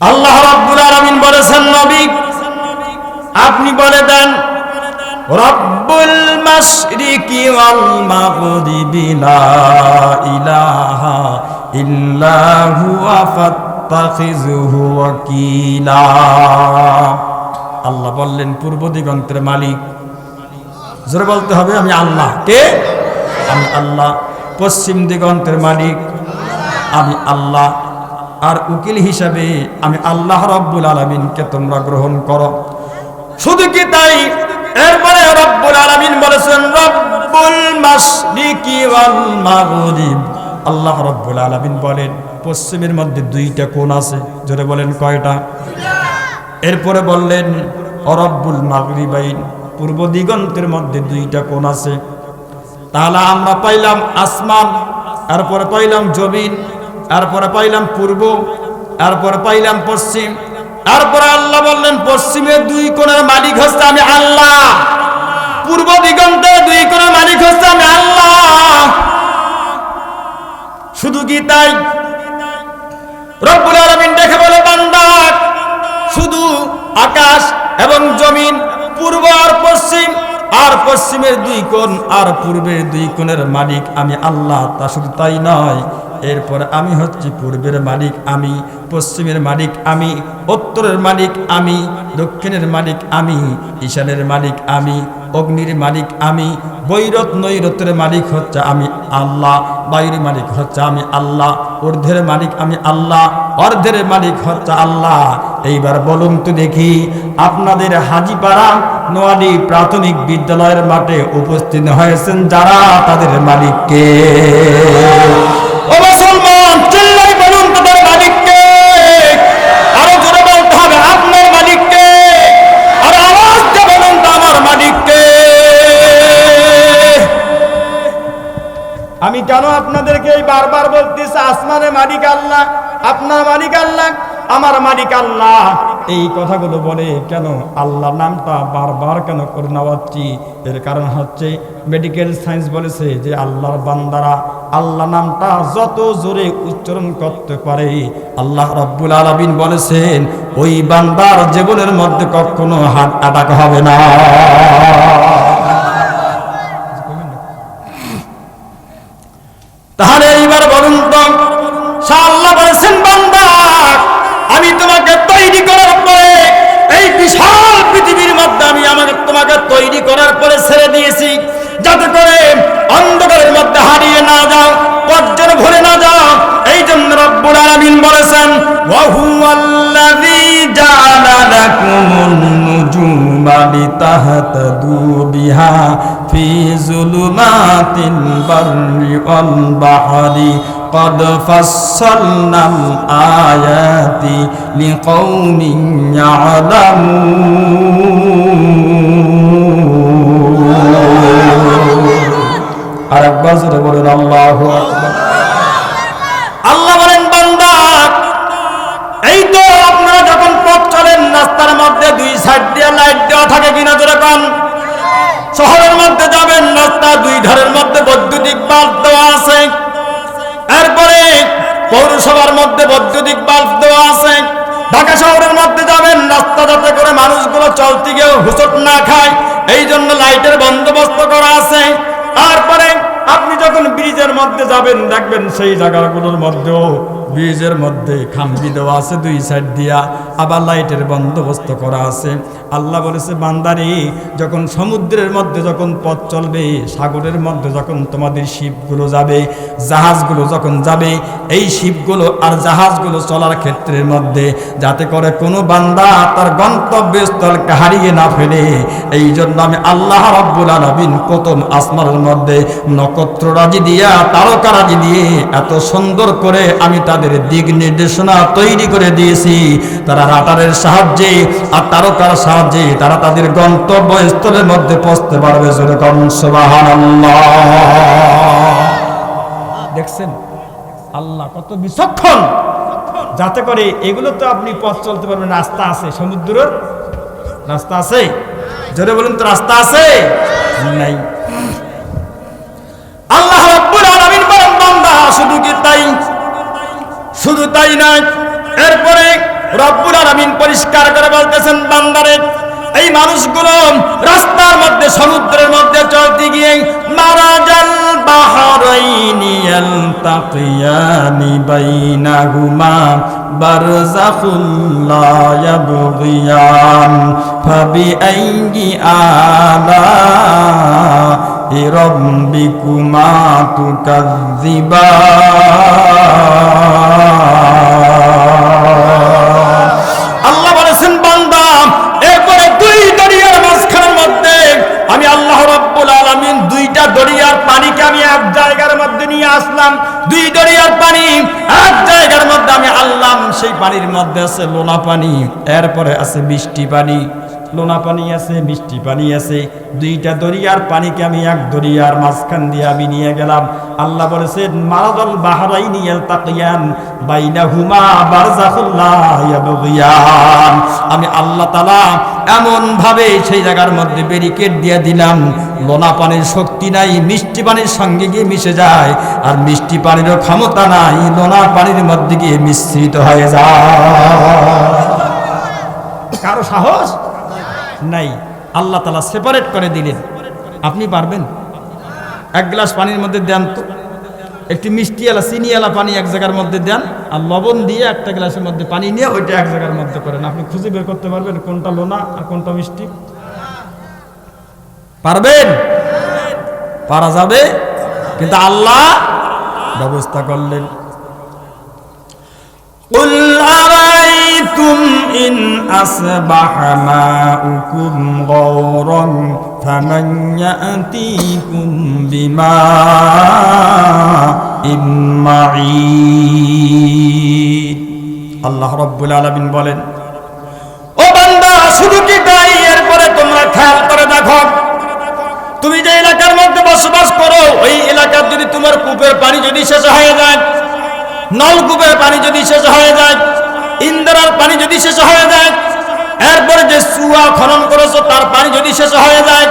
আল্লাহ রাব্বুল আলামিন বলেছেন, নবী, আপনি বলে দেন, রব্বুল মাশরিকি ওয়াল মাগরিবি লা ইলাহা ইল্লা হুয়া ফাত্তাখিযুহু ওয়াকিলা। আল্লাহ বললেন, পূর্ব দিগন্তের মালিক। জোরে বলতে হবে, আমি আল্লাহ। কে? আমি আল্লাহ। পশ্চিম দিগন্তের মালিক। আমি আল্লাহ। আর উকিল হিসাবে আমি আল্লাহ রব্বুল আলমিনকে তোমরা গ্রহণ করো। শুধু কি তাই? এরপরে রব্বুল আলমিন বলেছেন, রব্বুল আল্লাহ রব্বুল আলমিন বলেন, পশ্চিমের মধ্যে দুইটা কোণ আছে। জোরে বলেন কয়টা? এরপরে বললেন, অরব্বুল মাগরিবাইন। পূর্ব দিগন্তের মধ্যে দুইটা কোণ আছে। তাহলে আমরা পাইলাম আসমান এরপরে পাইলাম জমিন। এরপরে পাইলাম পূর্ব এরপরে পাইলাম পশ্চিম এরপরে আল্লাহ বললেন, পশ্চিমের দুই কোণের মালিক হচ্ছে আমি আল্লাহ। পূর্ব দিগন্তে দুই কোণের মালিক হচ্ছে আমি আল্লাহ। শুধু কি তাই? রব্বুল আলামিন দেখে বলে, বান্দা, শুধু আকাশ এবং জমিন, পূর্ব আর পশ্চিম, আর পশ্চিমের দুই কোণ, আর পূর্বের দুই কোণের মালিক আমি আল্লাহ। তা শুধু তাই নয় এরপর আমি হচ্ছি পূর্বের মালিক, আমি, পশ্চিমের মালিক, আমি, উত্তরের মালিক, আমি, দক্ষিণের মালিক, আমি, ঈশানের মালিক, আমি, অগ্নির মালিক, আমি, বৈরত নৈরতের মালিক হচ্ছে আমি আল্লাহ, বায়ুর মালিক হচ্ছে আমি আল্লাহ, ঊর্ধ্বের মালিক আমি আল্লাহ, অর্ধের মালিক হচ্ছে আল্লাহ। এইবার বলুন তো দেখি, আপনাদের হাজিপাড়া নোয়ালি প্রাথমিক বিদ্যালয়ের মাঠে উপস্থিত হয়েছেন যারা? তাদের মালিককে আসমানের মালিক আল্লাহ, আপনার মালিক আল্লাহ, আমার মালিক আল্লাহ। এই কথাগুলো বলে কেন আল্লাহ নামটা বারবার কেন করে নেওয়াচ্ছি? এর কারণ হচ্ছে মেডিকেল সায়েন্স বলেছে যে আল্লাহর বান্দারা আল্লাহ নামটা যত জোরে উচ্চারণ করতে পারে। আল্লাহ রব্বুল আলমিন বলেছেন, ওই বান্দার জীবনের মধ্যে কখনো হার্ট অ্যাটাক হবে না। هو الذي جعل لكم النجوم لتهتدوا بها في ظلمات البر والبحر قد فصلنا الآيات لقوم يعلمون أربعة بولن الله أكبر রাস্তা দুই ধারের মধ্যে বৈদ্যুতিক বাল্ব দেওয়া আছে। এরপরে পৌরসভার মধ্যে বৈদ্যুতিক বাল্ব দেওয়া আছে। ঢাকা শহরের মধ্যে যাবেন, রাস্তা যাতে করে মানুষগুলো চলতে গিয়েও হুচট না খায় এই জন্য লাইটের বন্দোবস্ত করা আছে। তারপরে আপনি যখন ব্রিজের মধ্যে যাবেন, দেখবেন সেই জায়গাগুলোর মধ্যেও ব্রিজের মধ্যে খাম্বি দেওয়া আছে, দুই সাইড দিয়া। আবার লাইটের বন্দোবস্ত করা আছে। আল্লাহ বলেছে, বান্দারি, যখন সমুদ্রের মধ্যে যখন পথ চলবে, সাগরের মধ্যে যখন তোমাদের শিপগুলো যাবে, জাহাজগুলো যখন যাবে, এই শিপগুলো আর জাহাজগুলো চলার ক্ষেত্রের মধ্যে যাতে করে কোনো বান্দা তার গন্তব্যস্থলকে হারিয়ে না ফেলে, এই জন্য আমি আল্লাহ রব্বুল আলমিন প্রথম আসমানের মধ্যে নক্ষত্ররাজি দিয়া, তারকারাজি দিয়ে এত সুন্দর করে আমি তাদের দিক নির্দেশনা তৈরি করে দিয়েছি। তারা রাটারের সাহায্যে আর তারকার সাহায্যে তারা তাদের গন্তব্যস্থলের মধ্যে পৌঁছতে পারবে যেরকম দেখছেন? আল্লাহ কত বিচক্ষণ। যাতে করে এগুলো তো আপনি পথ চলতে পারবেন। রাস্তা আছে। সমুদ্রের রাস্তা আছে। জোরে বলুন তো, রাস্তা আছে? আল্লাহ শুধু কি তাই শুধু তাই নয়, এরপরে রব্বুল আলামিন পরিষ্কার করে বলতেছেন, বান্দারে, এই মানুষগুলো রাস্তার মধ্যে, সমুদ্রের মধ্যে চলতে গিয়ে, মারাজাল বাহরাইনি ইয়ালতাকিয়ানি বাইনাহুমা বারযাখুল লা ইয়াবগিয়ান ফাবিআইয়ি আলা রাব্বিকুমা তুকাযযিবান আল্লাহ বলেছেন, বান্দা, এরপরে দুই দরিয়ার মাঝখানের মধ্যে আমি আল্লাহ রাব্বুল আলামিন দুইটা দরিয়ার পানিকে আমি এক জায়গার মধ্যে নিয়ে আসলাম। দুই দরিয়ার পানি এক জায়গার মধ্যে আমি আনলাম। সেই পানির মধ্যে আছে লোনা পানি, এরপরে আছে বৃষ্টি পানি। লোনা পানি আছে, মিষ্টি পানি আছে, দুইটা দরিয়ার পানিকে আমি এক দরিয়ার মাঝখান দিয়ে আমি নিয়ে গেলাম। আল্লাহ বলেছেন, মারাদল বাহারাইনি ইয়ালতাকিয়ান বাইনাহুমা বারযাখুল্লা ইয়াবগিয়ান। আমি আল্লাহ তাআলা এমন ভাবে সেই জায়গার মধ্যে ব্যারিকেড দিয়ে দিলাম। লোনা পানির শক্তি নাই, মিষ্টি পানির সঙ্গে গিয়ে মিশে যায়, আর মিষ্টি পানিরও ক্ষমতা নাই, লোনা পানির মধ্যে গিয়ে মিশ্রিত হয়ে যায়। কারও সাহস? নাই। আল্লাহ তালা সেপারেট করে দিলেন। আপনি পারবেন? এক গ্লাস পানির মধ্যে দেন তো। একটি মিষ্টি এলা, চিনি এলা পানি এক জায়গার মধ্যে দেন আর লবণ দিয়ে একটা গ্লাসের মধ্যে পানি নিয়ে ওইটা এক জায়গার মধ্যে করেন। আপনি খুঁজে বের করতে পারবেন কোনটা লোনা আর কোনটা মিষ্টি। পারবেন? পারা যাবে। কিন্তু আল্লাহ ব্যবস্থা করলেন। قل তুম ইন আসবাহা মাউকুম গৌরম ফামান ইয়াতিকুম বিমা ইমাইন আল্লাহ রাব্বুল আলামিন বলেন, ও বান্দা, শুধু কি তাই এরপরে তোমরা খেয়াল করে দেখো। তুমি যে এলাকার মধ্যে বসবাস করো, ওই এলাকার যদি তোমার কূপের পানি যদি শেষ হয়ে যায়, নলকূপের পানি যদি শেষ হয়ে যায় ইন্দ্রার পানি যদি শেষ হয়ে যায়, এরপরে যে সুয়া খনন করেছ, তার পানি যদি শেষ হয়ে যায়,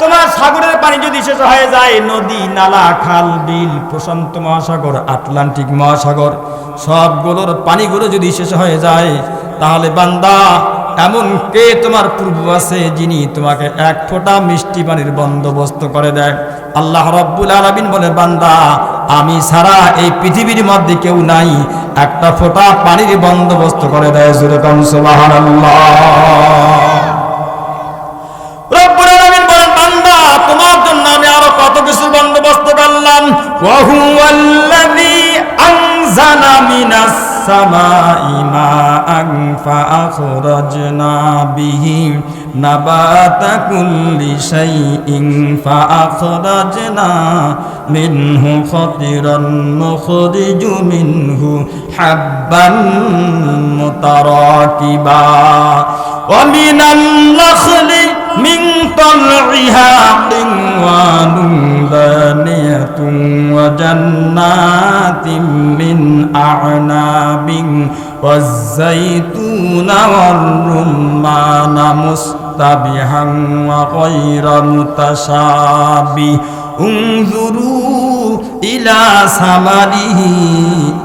তোমার সাগরের পানি যদি শেষ হয়ে যায়, নদী, নালা, খাল, বিল, প্রশান্ত মহাসাগর, আটলান্টিক মহাসাগর, সবগুলোর পানিগুলো যদি শেষ হয়ে যায়, তাহলে বান্দা, এমন কে তোমার পূর্ব আছে যিনি তোমাকে এক ফোঁটা মিষ্টি পানির বন্দোবস্ত করে দেয়? আল্লাহ রব্বুল আলামিন বলে, বান্দা আমি সারা এই পৃথিবীর মধ্যে কেউ নাই। একটা ফোটা পানির বন্দোবস্ত করে দেয় যেরকম তোমার জন্য আমি আরও কত কিছু বন্দোবস্ত করলাম। السماء ماء فأخرجنا به نبات كل شيء فأخرجنا منه خطرا نخرج منه حبا متراكبا ومن النخل من طلعها قنوان داني وجنات من أعناب والزيتون والرمان مستبحا وغير متشابه انظروا إلى ثمره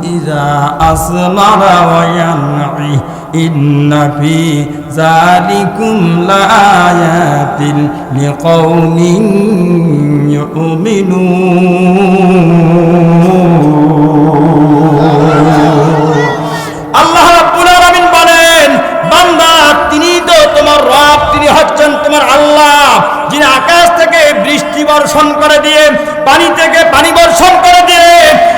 إذا أثمر وينعي إن في ذلكم لآيات لقوم يؤمنون আল্লাহ রাব্বুল আলামিন বলেন বান্দা তিনি তো তোমার রব তিনি হচ্ছেন তোমার আল্লাহ যিনি আকাশ থেকে বৃষ্টি বর্ষণ করে দিয়ে পানি থেকে পানি বর্ষণ করে দিয়ে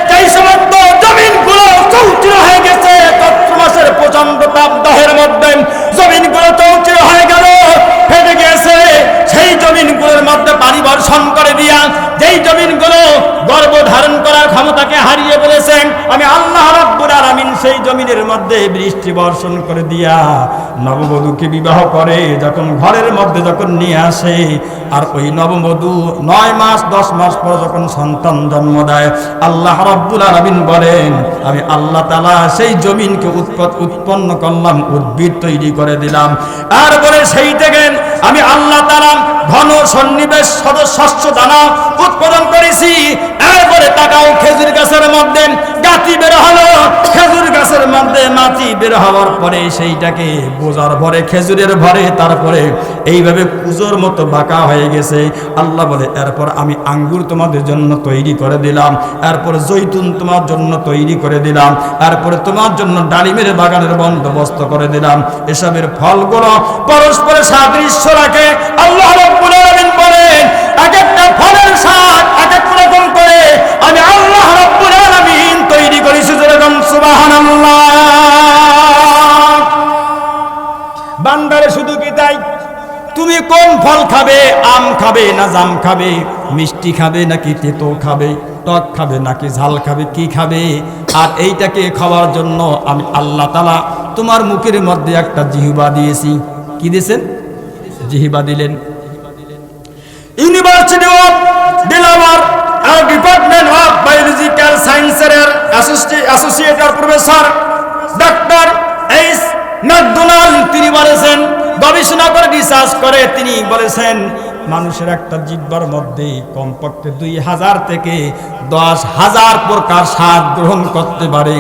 যেই সমস্ত জমিনগুলো চৌচির হয়ে গেছে চৈত্র মাসের প্রচণ্ড তাপদাহের মধ্যে জমিনগুলো চৌচির হয়ে গেল ফেটে গিয়েছে সেই জমিনগুলোর মধ্যে পানি বর্ষণ করে দিয়া যেই জমিনগুলো গর্ভ ধারণ করার ক্ষমতাকে হারিয়ে ফেলেছেন আমি আল্লাহ রাব্বুল আলামিন সেই জমিনের মধ্যে বৃষ্টি বর্ষণ করে দিয়া নববধূকে বিবাহ করে যখন ঘরের মধ্যে যখন নিয়ে আসে আর ওই নববধূ নয় মাস, দশ মাস পর যখন সন্তান জন্ম দেয়, আল্লাহ রাব্বুল আলামিন বলেন, আমি আল্লাহ তালা সেই জমিনকে উৎপত উৎপন্ন করলাম, উদ্ভিদ তৈরি করে দিলাম। বলে সেই থেকে আমি আল্লাহ তাআলা ঘন সন্নিবেশ সদস্য দানা উৎপাদন করেছি। এরপরে তাকাও, খেজুর গাছের মধ্যে গাতি বের হলো। খেজুর গাছের মধ্যে মাটি বের হওয়ার পরে সেইটাকে বোঝার ভরে, খেজুরের ভরে তারপরে এইভাবে কুজোর মতো বাঁকা হয়ে গেছে। আল্লাহ বলে, এরপর আমি আঙ্গুর তোমাদের জন্য তৈরি করে দিলাম, এরপর জৈতুন তোমার জন্য তৈরি করে দিলাম, এরপরে তোমার জন্য ডালিমের বাগানের বন্দোবস্ত করে দিলাম। এসবের ফলগুলো পরস্পরের সাদৃশ্য রাখে। আল্লাহ বলেন, এক একটা ফলের স্বাদ এক এক রকম করে আমি আল্লাহ রাব্বুল আলামিন তৈরি করেছি যেরকম সুবহানাল্লাহ। তুমি কোন ফল খাবে? আম খাবে না জাম খাবে? মিষ্টি খাবে নাকি তেতো খাবে? টক খাবে নাকি ঝাল খাবে? কি খাবে? আর এইটাকে খাওয়ার জন্য আমি আল্লাহ তালা তোমার মুখের মধ্যে একটা জিহিবা দিয়েছি। কি দিয়েছেন? জিহিবা দিলেন। ইউনিভার্সিটি অফ ডিলামার আর ডিপার্টমেন্ট গবেষণা করে রিসার্চ করে, তিনি বলেছেন, মানুষের একটা জিব্বার মধ্যে কমপক্ষে দুই হাজার থেকে দশ হাজার প্রকার স্বাদ গ্রহণ করতে পারে।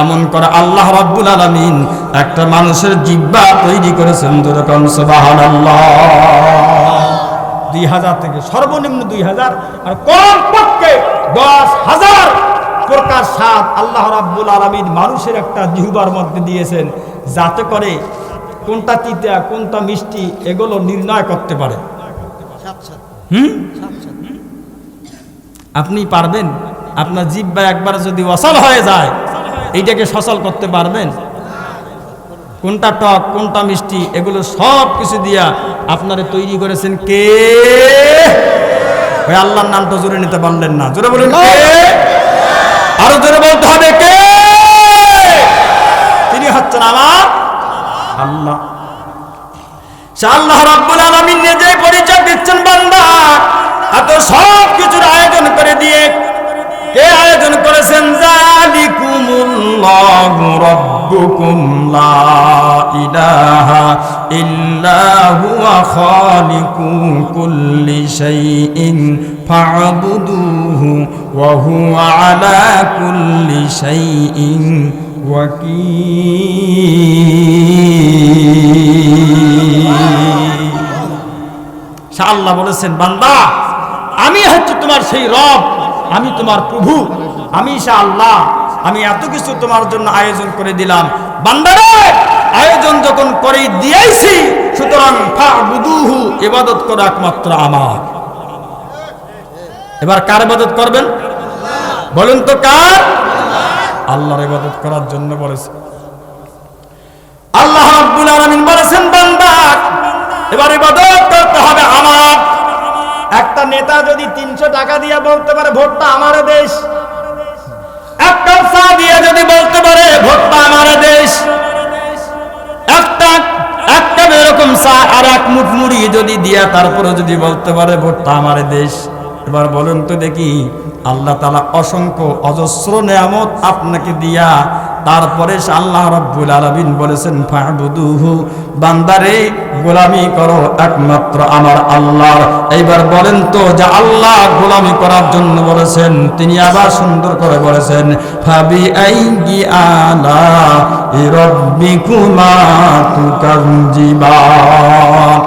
এমন করে আল্লাহ রাব্বুল আলামিন একটা মানুষের জিব্বা তৈরি করেছেন যেরকম সুবহানাল্লাহ। দুই হাজার থেকে সর্বনিম্ন দুই হাজার, আর কমপক্ষে দশ হাজার প্রকার স্বাদ আল্লাহ রাব্বুল আলমিন মানুষের একটা জিহুবার মধ্যে দিয়েছেন, যাতে করে কোনটা তিতা, কোনটা মিষ্টি, এগুলো নির্ণয় করতে পারে। হুম? আপনি পারবেন? আপনার জিব্বা একবার যদি অসল হয়ে যায়, এইটাকে সচল করতে পারবেন? কোনটা টক, কোনটা মিষ্টি, এগুলো সব কিছু দিয়া আপনারে তৈরি করেছেন কে? ওই আল্লাহর নামটা জোরে নিতে পারলেন না। জোরে বলুন আরও জোরে বলতে হবে কে? তিনি হচ্ছেন আমার আল্লাহ আল্লাহ রাব্বুল আলামিন নিজেই পরিচয় দিচ্ছেন বান্দা। এত সব কিছুর আয়োজন করে দিয়ে কে আয়োজন করেছেন? জালিকুমুল্লাহু রাব্বুকুম লা ইলাহা ইল্লা হুয়া খালিকু কুল্লি শাইইন ফা'বুদুহু ওয়া হুয়া আলা কুল্লি শাইইন আল্লাহ বলেছেন, বান্দা, আমি হচ্ছে তোমার সেই রব, আমি তোমার প্রভু, আমি সে আল্লাহ আমি এত কিছু তোমার জন্য আয়োজন করে দিলাম। বান্দারে, আয়োজন যখন করে দিয়েছি, সুতরাং ফাবুদুহু, ইবাদত করো একমাত্র আমার। এবার কার ইবাদত করবেন? বলুন তো কার? আল্লাহর ইবাদত করার জন্য বলেছে। আল্লাহ রাব্বুল আলামিন বলেছেন, বান্দা, এবার ইবাদত করতে হবে আমার। একটা নেতা যদি তিনশো টাকা দিয়ে বলতে পারে, ভোটটা আমার দেশ। একটা চা দিয়ে যদি বলতে পারে, ভোটটা আমার দেশ। একটা একটা এরকম চা আর এক মুঠ মুড়ি যদি দিয়া তারপরে যদি বলতে পারে, ভোটটা আমার দেশ। এবার বলুন তো দেখি, আল্লাহ তালা অসংখ্য অজস্র নিয়ামত আপনাকে দিয়া তারপরে আল্লাহ রব্বুল আলামিন বলেছেন, ফাবুদুহু। বান্দারে, গোলামি করো একমাত্র আমার আল্লাহর। এইবার বলেন তো, যে আল্লাহ গোলামি করার জন্য বলেছেন, তিনি আবার সুন্দর করে বলেছেন ফাবি আইগি আলা রব্বিকুমা তুকাজিবান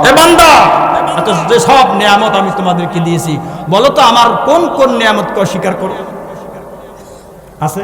এ বান্দা এত যে সব নিয়ামত আমি তোমাদেরকে দিয়েছি, বলো তো আমার কোন কোন নিয়ামতকে অস্বীকার করো আছে?